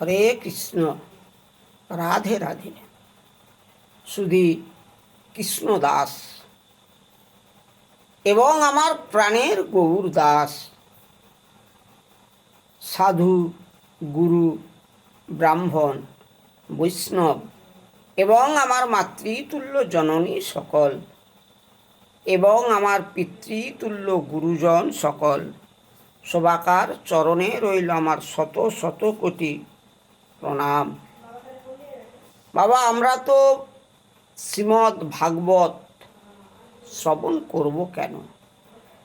হরে কৃষ্ণ, রাধে রাধে। শুধু কৃষ্ণ দাস এবং আমার প্রাণের গৌর দাস। সাধু, গুরু, ব্রাহ্মণ, বৈষ্ণব এবং আমার মাতৃতুল্য জননী সকল এবং আমার পিতৃতুল্য গুরুজন সকল। সবাকার চরণে রইল আমার শত শত কোটি প্রণাম। বাবা, আমরা তো শ্রীমদ্ ভাগবত শ্রবণ করব কেন?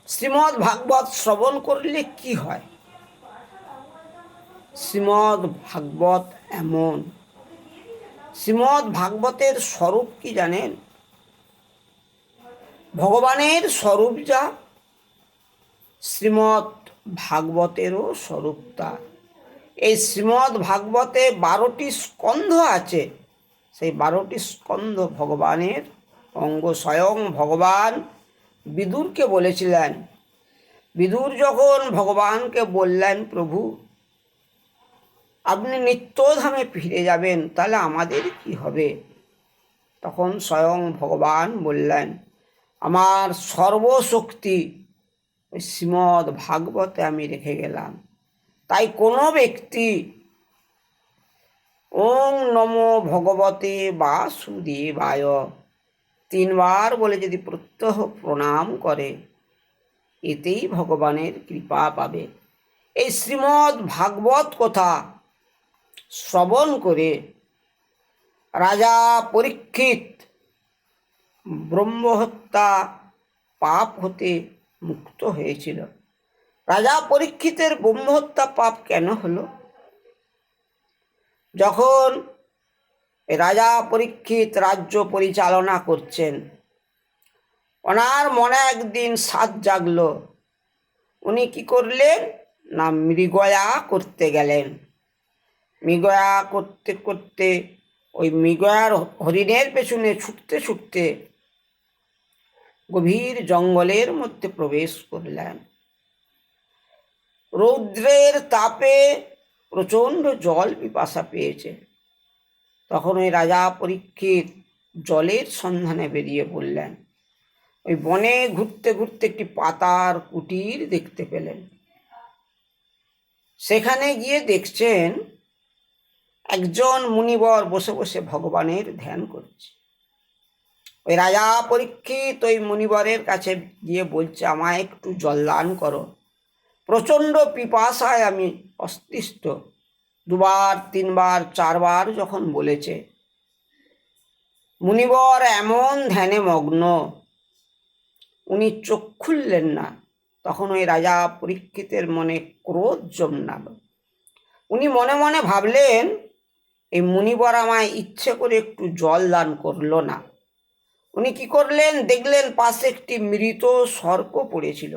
শ্রীমদ্ ভাগবত শ্রবণ করলে কি হয়? শ্রীমদ্ ভাগবত এমন। শ্রীমদ্ ভাগবতের স্বরূপ কি জানেন? ভগবানের স্বরূপ যা শ্রীমৎ ভাগবতেরও স্বরূপ তা এই শ্রীমদ্ ভাগবতে বারোটি স্কন্ধ আছে। সেই বারোটি স্কন্ধ ভগবানের অঙ্গ স্বয়ং ভগবান বিদুরকে বলেছিলেন। বিদুর যখন ভগবানকে বললেন, প্রভু, আপনি নিত্যধামে ফিরে যাবেন, তাহলে আমাদের কি হবে? তখন স্বয়ং ভগবান বললেন, আমার সর্বশক্তি ওই শ্রীমদ ভাগবতে আমি রেখে গেলাম। তাই কোনো ব্যক্তি ওং নমো ভগবতে বাসুদেবায়। তিনবার বলে যদি প্রত্যহ প্রণাম করে, এতেই ভগবানের কৃপা পাবে। এই শ্রীমদ্ ভাগবত কথা শ্রবণ করে রাজা পরীক্ষিত ব্রহ্মহত্যা পাপ হতে মুক্ত হয়েছিল। রাজা পরীক্ষিতের ব্রহ্মহত্যা পাপ কেন হলো? যখন রাজা পরীক্ষিত রাজ্য পরিচালনা করছেন, ওনার মনে একদিন সাত জাগলো। উনি কি করলেন? না, মৃগয়া করতে গেলেন। মৃগয়া করতে করতে ওই মৃগয়ার হরিণের পেছনে ছুটতে ছুটতে গভীর জঙ্গলের মধ্যে প্রবেশ করলেন। রৌদ্রের তাপে প্রচণ্ড জল পিপাসা পেয়েছে। তখন ওই রাজা পরীক্ষিত জলের সন্ধানে বেরিয়ে পড়লেন। ওই বনে ঘুরতে ঘুরতে একটি পাতার কুটির দেখতে পেলেন। সেখানে গিয়ে দেখছেন একজন মুনিবর বসে বসে ভগবানের ধ্যান করছে। ওই রাজা পরীক্ষিত ওই মুনিবরের কাছে গিয়ে বলছে, আমায় একটু জল দান করো। প্রচণ্ড পিপাসায় আমি অস্তিষ্ঠ। দুবার, তিনবার, চারবার যখন বলেছে, মুনিবর, এমন ধ্যানে মগ্ন, উনি চোখ খুললেন না তখন ওই রাজা পরীক্ষিতের মনে ক্রোধ জমনাল উনি মনে মনে ভাবলেন, এই মুনিবর আমায় ইচ্ছে করে একটু জল দান করল না উনি কি করলেন? দেখলেন পাশে একটি মৃত সর্প পড়েছিল।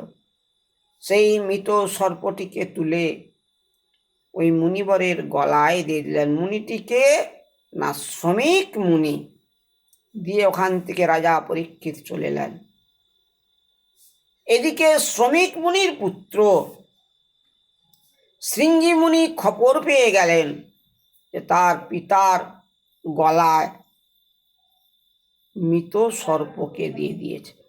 সেই মৃত সর্পটিকে তুলে ওই মুনিবরের গলায় দিয়ে দিলেন। মুনিটিকে না শ্রমিক মুনি দিয়ে ওখান থেকে রাজা পরীক্ষিত চলে এলেন। এদিকে শ্রমিক মুনির পুত্র শৃঙ্গি মুনি খবর পেয়ে গেলেন যে তার পিতার গলায় মৃত সর্পকে দিয়ে দিয়েছে।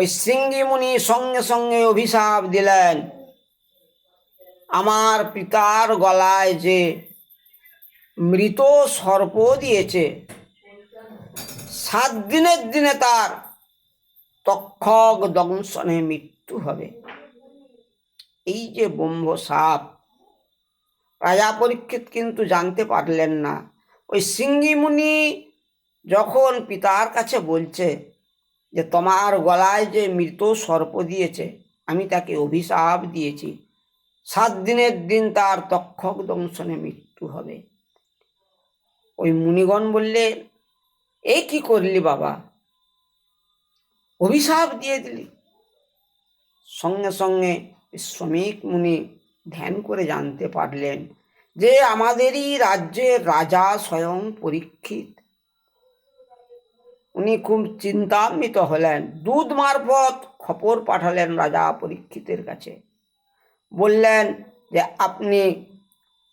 ওই শৃঙ্গি মুনি সঙ্গে সঙ্গে অভিশাপ দিলেন। আমার পিতার গলায় যে মৃত সর্প দিয়েছে, সাত দিনের দিনে তার তক্ষক দংশনে মৃত্যু হবে। এই যে ব্রহ্ম সাপ, রাজা পরীক্ষিত কিন্তু জানতে পারলেন না। ওই সিঙ্গিমুনি যখন পিতার কাছে বলছে যে তোমার গলায় যে মৃত সর্প দিয়েছে, আমি তাকে অভিশাপ দিয়েছি। সাত দিনের দিন তার তক্ষক দংশনে মৃত্যু হবে। ওই মুনিগণ বললে, এ কি করলি বাবা? অভিশাপ দিয়ে দিলি? সঙ্গে সঙ্গে শ্রমিক মুনি ধ্যান করে জানতে পারলেন যে আমাদেরই রাজ্যের রাজা স্বয়ং পরীক্ষিত। উনি খুব চিন্তান্বিত হলেন। দুধ মারফত খবর পাঠালেন রাজা পরীক্ষিতের কাছে। বললেন যে, আপনি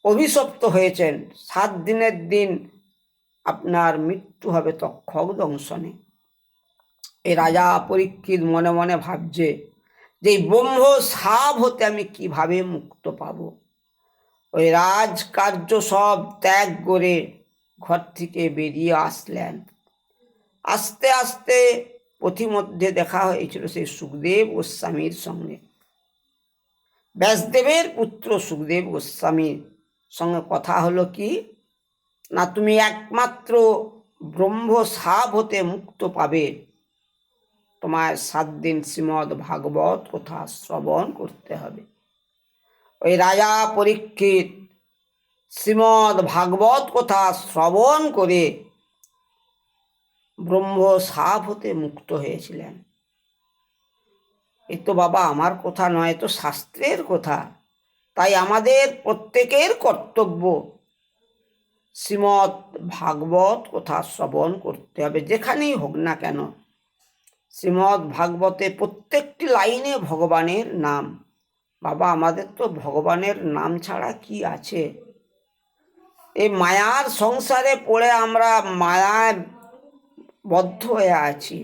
অভিশপ্ত হয়েছেন। সাত দিনের দিন আপনার মৃত্যু হবে তক্ষক দংশনে। এই রাজা পরীক্ষিত মনে মনে ভাবছে যে ব্রহ্ম সাপ হতে আমি কীভাবে মুক্ত পাব? ওই রাজকার্য সব ত্যাগ করে ঘর থেকে বেরিয়ে আসলেন। আস্তে আস্তে পথিমধ্যে দেখা হয়েছিল সেই সুখদেব গোস্বামীর সঙ্গে। ব্যাসদেবের পুত্র সুখদেব গোস্বামীর সঙ্গে কথা হলো কি, না তুমি একমাত্র ব্রহ্ম সাপ হতে মুক্ত পাবে? তোমার সাত দিন শ্রীমদ ভাগবত কথা শ্রবণ করতে হবে। ওই রাজা পরীক্ষিত শ্রীমদ ভাগবত কথা শ্রবণ করে ব্রহ্ম সাপ হতে মুক্ত হয়েছিলেন। এ তো বাবা আমার কথা নয় তো শাস্ত্রের কথা। তাই আমাদের প্রত্যেকের কর্তব্য। শ্রীমৎ ভাগবত কথা শ্রবণ করতে হবে, যেখানেই হোক না কেন। শ্রীমৎ ভাগবতে প্রত্যেকটি লাইনে ভগবানের নাম। বাবা, আমাদের তো ভগবানের নাম ছাড়া কি আছে? এই মায়ার সংসারে পড়ে আমরা মায়ায় বদ্ধ হয়ে আছি।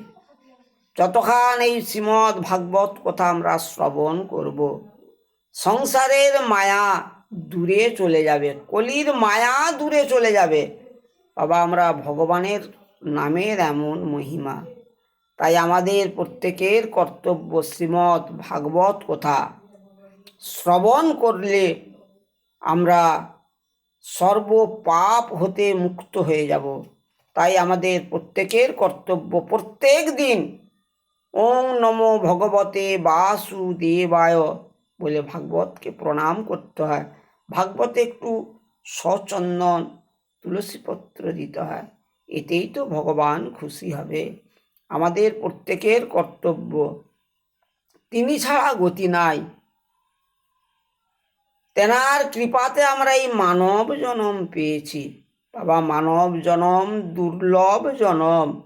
যতক্ষণ এই শ্রীমৎ ভাগবত কথা আমরা শ্রবণ করব, সংসারের মায়া দূরে চলে যাবে, কলির মায়া দূরে চলে যাবে। বাবা, আমরা ভগবানের নামের এমন মহিমা। তাই আমাদের প্রত্যেকের কর্তব্য শ্রীমৎ ভাগবত কথা। শ্রবণ করলে আমরা সর্ব পাপ হতে মুক্ত হয়ে যাব। তাই আমাদের প্রত্যেকের কর্তব্য প্রত্যেক দিন ওং নমো ভগবতে বাসুদেবায় বলে ভাগবতকে প্রণাম করতে হয়। ভাগবতে একটু সচন্দন তুলসীপত্র দিতে হয়। এতেই তো ভগবান খুশি হবে। আমাদের প্রত্যেকের কর্তব্য। তিনি ছাড়া গতি নাই। তেনার কৃপাতে আমরা এই মানব জনম পেয়েছি। বাবা মানব জনম, দুর্লভ জনম।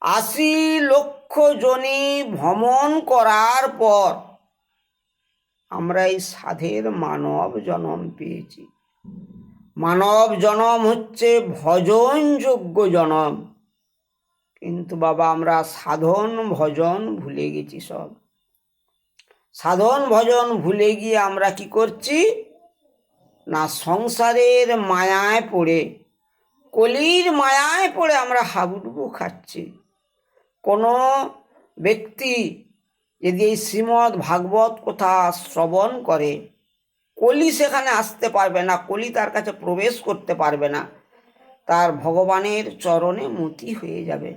আশি লক্ষ জনি ভ্রমণ করার পর আমরা এই সাধের মানব জনম পেয়েছি। মানব জনম হচ্ছে ভজনযোগ্য জনম। কিন্তু বাবা, আমরা সাধন ভজন ভুলে গেছি সব। সাধন ভজন ভুলে গিয়ে আমরা কি করছি? না সংসারের মায়ায় পড়ে, কলির মায়ায় পড়ে আমরা হাবুডুবু খাচ্ছি। কোনো ব্যক্তি যদি এই শ্রীমৎ ভাগবত কথা শ্রবণ করে, কলি সেখানে আসতে পারবে না, কলি তার কাছে প্রবেশ করতে পারবে না, তার ভগবানের চরণে মতি হয়ে যাবে।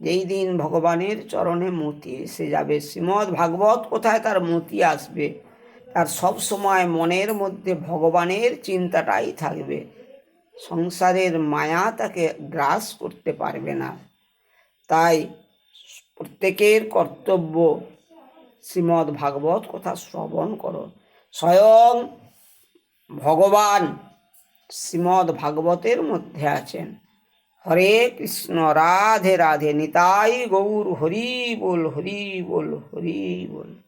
যেই দিন ভগবানের চরণে মতি এসে যাবে শ্রীমৎ ভাগবত কোথায় তার মতি আসবে। তার সব সময় মনের মধ্যে ভগবানের চিন্তাটাই থাকবে। সংসারের মায়া তাকে গ্রাস করতে পারবে না। তাই প্রত্যেকের কর্তব্য শ্রীমদ্ ভাগবত কথা শ্রবণ করো। স্বয়ং ভগবান শ্রীমদ্ ভাগবতের মধ্যে আছেন। হরে কৃষ্ণ, রাধে রাধে, নিতাই গৌর, হরি বল হরি বল হরি বল।